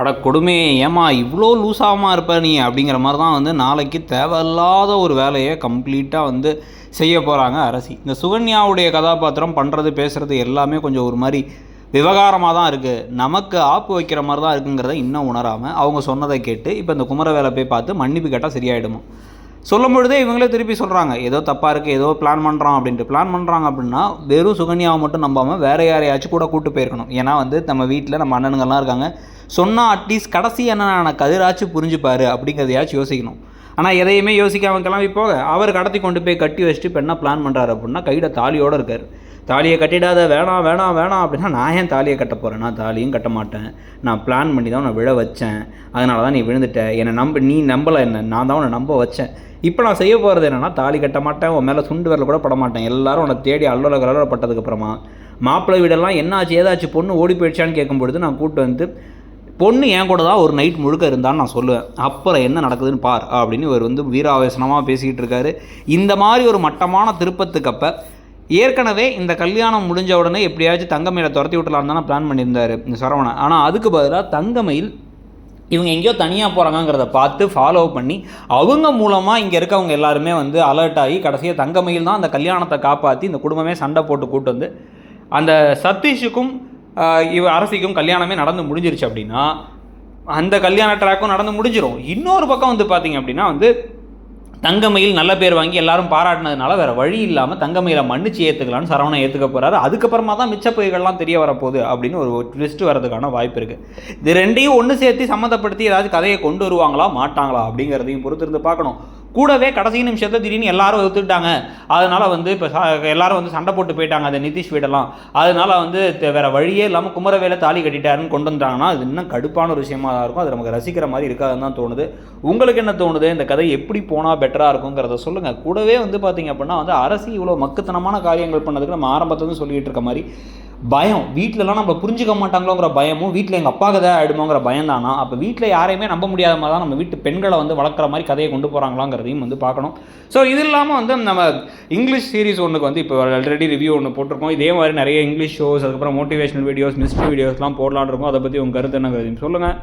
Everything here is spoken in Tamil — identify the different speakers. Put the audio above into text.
Speaker 1: அட கொடுமே ஏமா இவ்வளோ லூசாகமா இருப்ப நீ? அப்படிங்கிற மாதிரி தான் வந்து நாளைக்கு தேவையில்லாத ஒரு வேலையை கம்ப்ளீட்டாக வந்து செய்ய போகிறாங்க அரசி. இந்த சுகன்யாவுடைய கதாபாத்திரம் பண்ணுறது பேசுகிறது எல்லாமே கொஞ்சம் ஒரு மாதிரி விவகாரமாக தான் இருக்குது நமக்கு ஆப்பு வைக்கிற மாதிரி தான் இருக்குங்கிறத இன்னும் உணராமல் அவங்க சொன்னதை கேட்டு இப்போ இந்த குமர வேலை போய் பார்த்து மன்னிப்பு கேட்டால் சரியாயிடுமோ? சொல்லும் பொழுதே இவங்களே திருப்பி சொல்கிறாங்க ஏதோ தப்பாக இருக்குது ஏதோ பிளான் பண்ணுறோம் அப்படின்ட்டு. பிளான் பண்ணுறாங்க அப்படின்னா வெறும் சுகன்யாவை மட்டும் நம்பாமல் வேறு யாரையாச்சும் கூட கூட்டு போயிருக்கணும். ஏன்னா வந்து நம்ம வீட்டில் நம்ம அண்ணனுங்கள்லாம் இருக்காங்க. சொன்னால் அட்லீஸ்ட் கடைசி என்ன கதிராச்சும் புரிஞ்சுப்பார் அப்படிங்கிறதையாச்சும் யோசிக்கணும். ஆனால் எதையுமே யோசிக்காம கிளம்பி போக அவர் கடத்தி கொண்டு போய் கட்டி வச்சுட்டு இப்போ என்ன பிளான் பண்ணுறாரு அப்படின்னா கையில் தாலியோடு இருக்கார். தாலியை கட்டிடாத வேணாம் வேணாம் வேணாம் அப்படின்னா நான் ஏன் தாலியை கட்ட போகிறேன் நான் தாலியும் கட்ட மாட்டேன். நான் பிளான் பண்ணி தான் உன்னை விழ வச்சேன். அதனால தான் நீ விழுந்துட்ட. என்னை நம்ப நீ நம்பலை என்ன? நான் தான் உன்னை நம்ப வச்சேன். இப்போ நான் செய்ய போகிறது என்னென்னா தாலி கட்ட மாட்டேன். உன் மேலே சுண்டு வரல கூட பட மாட்டேன். எல்லாரும் உன்னை தேடி அல்லோல கலோல பட்டதுக்கப்புறமா மாப்பிள்ளை வீடெல்லாம் என்னாச்சு ஏதாச்சு பொண்ணு ஓடி போயிடுச்சான்னு கேட்கும்பொழுது நான் கூப்பிட்டு வந்து பொண்ணு என் கூட தான் ஒரு நைட் முழுக்க இருந்தான்னு நான் சொல்லுவேன். அப்புறம் என்ன நடக்குதுன்னு பார் அப்படின்னு இவர் வந்து வீராவேசனமாக பேசிக்கிட்டு இருக்காரு. இந்த மாதிரி ஒரு மட்டமான திருப்பத்துக்கப்ப ஏற்கனவே இந்த கல்யாணம் முடிஞ்ச உடனே எப்படியாச்சும் தங்கமயில துரத்தி விட்டலான்னு தானே பிளான் பண்ணியிருந்தாரு இந்த சரவணன். ஆனால் அதுக்கு பதிலாக தங்கமயில் இவங்க எங்கேயோ தனியாக போகிறாங்கங்கிறத பார்த்து ஃபாலோ பண்ணி அவங்க மூலமாக இங்கே இருக்கவங்க எல்லாருமே வந்து அலர்ட் ஆகி கடைசியாக தங்கமயில் தான் அந்த கல்யாணத்தை காப்பாற்றி இந்த குடும்பமே சண்டை போட்டு கூட்டு வந்து அந்த சதீஷுக்கும் இவ அரசிக்கும் கல்யாணமே நடந்து முடிஞ்சிருச்சு அப்படின்னா அந்த கல்யாண ட்ராக்கும் நடந்து முடிஞ்சிடும் இன்னொரு பக்கம் வந்து பார்த்தீங்க அப்படின்னா வந்து தங்கமயில் நல்ல பேர் வாங்கி எல்லாரும் பாராட்டினதுனால வேறு வழி இல்லாமல் தங்கமையில் மன்னிச்சு ஏற்றுக்கலான்னு சரவணன் ஏற்றுக்க போகிறாரு அதுக்கப்புறமா தான் மிச்ச பொய்கள்லாம் தெரிய வரப்போகுது அப்படின்னு ஒரு ட்விஸ்ட் வரதுக்கான வாய்ப்பு இருக்குது இது ரெண்டையும் ஒன்று சேர்த்து சம்மந்தப்படுத்தி ஏதாவது கதையை கொண்டு வருவாங்களா மாட்டாங்களா அப்படிங்கிறதையும் பொறுத்து இருந்து பார்க்கணும். கூடவே கடைசி நிமிஷத்தை திடீர்னு எல்லாரும் ஒத்துக்கிட்டாங்க. அதனால் வந்து இப்போ எல்லாரும் வந்து சண்டை போட்டு போயிட்டாங்க அந்த நிதிஷ் வீடெல்லாம். அதனால் வந்து வேறு வழியே இல்லாமல் குமரவேல தாலி கட்டிட்டாருன்னு கொண்டு வந்துட்டாங்கன்னா அது இன்னும் கடுப்பான ஒரு விஷயமா தான் இருக்கும். அது நமக்கு ரசிக்கிற மாதிரி இருக்காதுன்னு தான் தோணுது. உங்களுக்கு என்ன தோணுது? இந்த கதை எப்படி போனால் பெட்டராக இருக்குங்கிறத சொல்லுங்கள் கூடவே வந்து பார்த்தீங்க அப்படின்னா வந்து அரசு இவ்வளோ மக்குத்தனமான காரியங்கள் பண்ணதுக்கு நம்ம ஆரம்பத்துலேருந்து சொல்லிகிட்டு இருக்க மாதிரி பயம். வீட்டிலலாம் நம்ம புரிஞ்சுக்க மாட்டாங்களோங்கிற பயமும் வீட்டில் எங்கள் அப்பாவுக்கு தான் ஆகிடுமோங்கிற பயம் தானா அப்போ வீட்டில் யாரையுமே நம்ப முடியாத மாதிரி தான் நம்ம வீட்டு பெண்களை வந்து வளர்க்குற மாதிரி கதையை கொண்டு போகிறாங்களாங்கிறதையும் வந்து பார்க்கணும். ஸோ இது இல்லாமல் வந்து நம்ம இங்கிலீஷ் சீரிஸ் ஒன்றுக்கு வந்து இப்போ ஆல்ரெடி ரிவ்யூ ஒன்று போட்டிருக்கோம். இதே மாதிரி நிறைய இங்கிலீஷ் ஷோஸ் அதுக்கப்புறம் மோட்டிவேஷனல் வீடியோஸ் மிஸ்ட்ரி வீடியோஸ்லாம் போடலான் இருக்கோம். அதை பற்றி உங்கள் கருத்து என்னங்கிறதையும் சொல்லுங்கள்